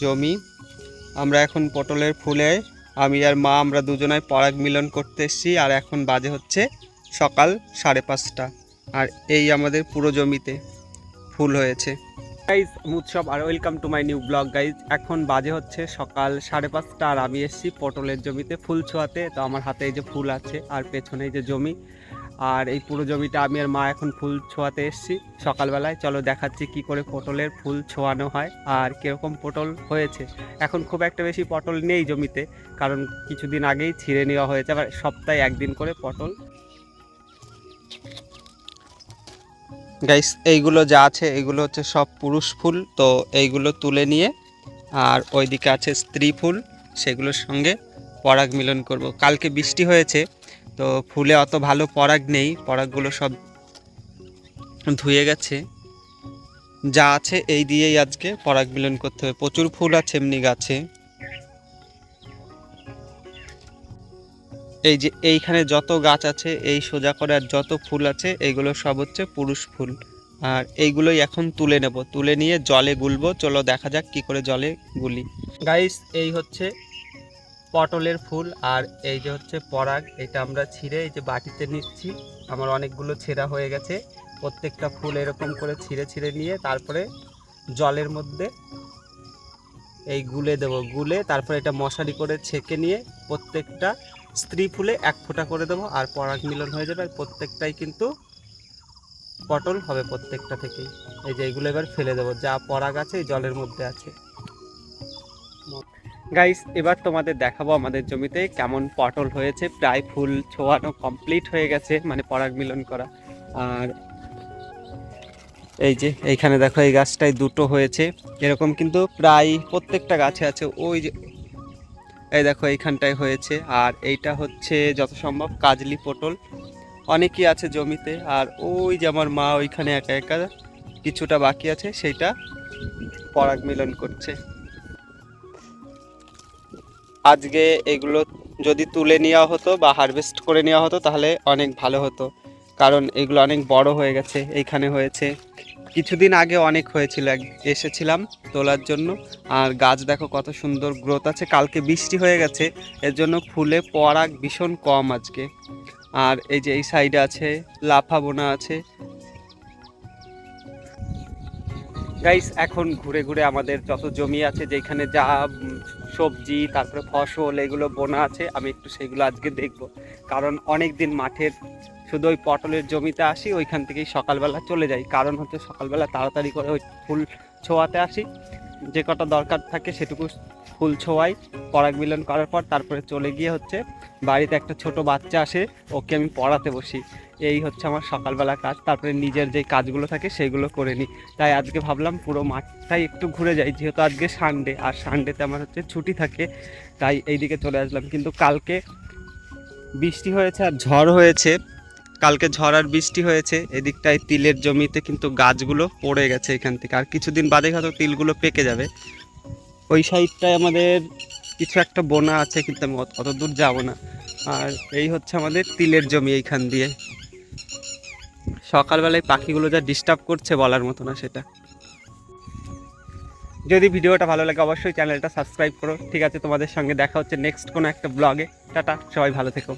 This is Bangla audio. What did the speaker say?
জমি। আমরা এখন পটলের ফুলে, আমি আর মা আমরা দুজনাই পরাগ মিলন করতে এসেছি, আর এখন বাজে হচ্ছে সকাল সাড়ে পাঁচটা। আর এই আমাদের পুরো জমিতে ফুল হয়েছে। গাইজ উৎসব আর welcome to my new blog guys এখন বাজে হচ্ছে সকাল সাড়ে পাঁচটা, আর আমি এসেছি পটলের জমিতে ফুল ছোঁয়াতে। তো আমার হাতে এই যে ফুল আছে, আর পেছনে এই যে জমি। আর এই পুরো জমিটা আমি আর মা এখন ফুল ছোঁয়াতে এসেছি। সকালবেলায় চলো দেখাচ্ছি কি করে পটলের ফুল ছোঁয়ানো হয় আর কীরকম পটল হয়েছে। এখন খুব একটা বেশি পটল নেই জমিতে, কারণ কিছুদিন আগেই ছিঁড়ে নেওয়া হয়েছে। আবার সপ্তাহে একদিন করে পটল। গাইস এইগুলো যা আছে, এইগুলো হচ্ছে সব পুরুষ ফুল। তো এইগুলো তুলে নিয়ে, আর ওইদিকে আছে স্ত্রী ফুল, সেগুলোর সঙ্গে পরাগ মিলন করব। কালকে বৃষ্টি হয়েছে, তো ফুলে অত ভালো পরাগ নেই, পরাগগুলো সব ধুয়ে গেছে। যা আছে এই দিয়েই আজকে পরাগ মিলন করতে হবে। প্রচুর ফুল আছে এমনি গাছে। এই যে এইখানে যত গাছ আছে, এই সোজা করে আর যত ফুল আছে, এইগুলো সব হচ্ছে পুরুষ ফুল। আর এইগুলোই এখন তুলে নেব। তুলে নিয়ে জলে গুলবো। চলো দেখা যাক কি করে জলে গুলি। গাইস এই হচ্ছে পটলের ফুল আর এই যে হচ্ছে পরাগ, এটা আমরা ছিঁড়ে এই যে বাটিতে নিচ্ছি। আমার অনেকগুলো ছেঁড়া হয়ে গেছে। প্রত্যেকটা ফুল এরকম করে ছিঁড়ে ছিঁড়ে নিয়ে তারপরে জলের মধ্যে এই গুলে দেবো। গুলে তারপরে এটা মশারি করে ছেঁকে নিয়ে প্রত্যেকটা স্ত্রী ফুলে এক ফোঁটা করে দেবো আর পরাগ মিলন হয়ে যাবে। প্রত্যেকটাই কিন্তু পটল হবে প্রত্যেকটা থেকেই। এই যে এইগুলো এবার ফেলে দেবো। যা পরাগ আছে জলের মধ্যে আছে। গাইস এবার তোমাদের দেখাবো আমাদের জমিতে কেমন পটল হয়েছে। প্রায় ফুল ছোয়ানো কমপ্লিট হয়ে গেছে মানে পরাগ মিলন করা। আর এই যে, এইখানে দেখো, এই গাছটায় দুটো হয়েছে। এরকম কিন্তু প্রায় প্রত্যেকটা গাছে আছে। ওই যে, এই দেখো, এইখানটায় হয়েছে। আর এইটা হচ্ছে যত সম্ভব কাজলি পটল। অনেকই আছে জমিতে। আর ওই যে আমার মা ওইখানে একা একা কিছুটা বাকি আছে, সেইটা পরাগ মিলন করছে। আজকে এগুলো যদি তুলে নেওয়া হতো বা হারভেস্ট করে নেওয়া হতো তাহলে অনেক ভালো হতো। কারণ এগুলো অনেক বড় হয়ে গেছে, এইখানে হয়েছে। কিছুদিন আগে অনেক হয়েছিল এসেছিলাম তোলার জন্য। আর গাছ দেখো কত সুন্দর গ্রোথ আছে, কালকে বৃষ্টি হয়ে গেছে, এর জন্য ফুলে পরাগ ভীষণ কম আজকে। আর এই যে এই সাইডে আছে লাফা বোনা আছে গাইস এখন ঘুরে ঘুরে আমাদের যত জমি আছে, যেখানে যা সবজি, তারপরে ফসল, এগুলো বোনা আছে, আমি একটু সেগুলো আজকে দেখব। কারণ অনেক দিন মাঠের শুধু ওই পটলের জমিতে আসি, ওইখান থেকেই সকালবেলা চলে যাই। কারণ হচ্ছে সকালবেলা তাড়াতাড়ি করে ওই ফুল ছোঁয়াতে আসি। যে কটা দরকার থাকে সেটুকু ফুল ছোঁয়াই, পরাগ মিলন করার পর তারপরে চলে গিয়ে হচ্ছে বাড়িতে একটা ছোট বাচ্চা আসে, ওকে আমি পড়াতে বসি। এই হচ্ছে আমার সকালবেলা কাজ। তারপরে নিজের যে কাজগুলো থাকে সেগুলো করে নিই। তাই আজকে ভাবলাম পুরো মাঠটাই একটু ঘুরে যাই, যেহেতু আজকে সানডে আর সানডেতে আমার হচ্ছে ছুটি থাকে, তাই এইদিকে চলে আসলাম। কিন্তু কালকে বৃষ্টি হয়েছে আর ঝড় হয়েছে। কালকে ঝড় আর বৃষ্টি হয়েছে, এদিকটায় তিলের জমিতে কিন্তু গাছগুলো পড়ে গেছে এখান থেকে। আর কিছুদিন বাদে হয়তো তিলগুলো পেকে যাবে। ওই সাইডটায় আমাদের কিছু একটা বোনা আছে, কিন্তু আমি অত- দূর যাব না। আর এই হচ্ছে আমাদের তিলের জমি এইখান দিয়ে। সকালবেলায় পাখিগুলো যা ডিস্টার্ব করছে বলার মতো না সেটা। যদি ভিডিওটা ভালো লাগে অবশ্যই চ্যানেলটা সাবস্ক্রাইব করো। ঠিক আছে, তোমাদের সঙ্গে দেখা হচ্ছে নেক্সট কোনো একটা ব্লগে টাটা, সবাই ভালো থেকো।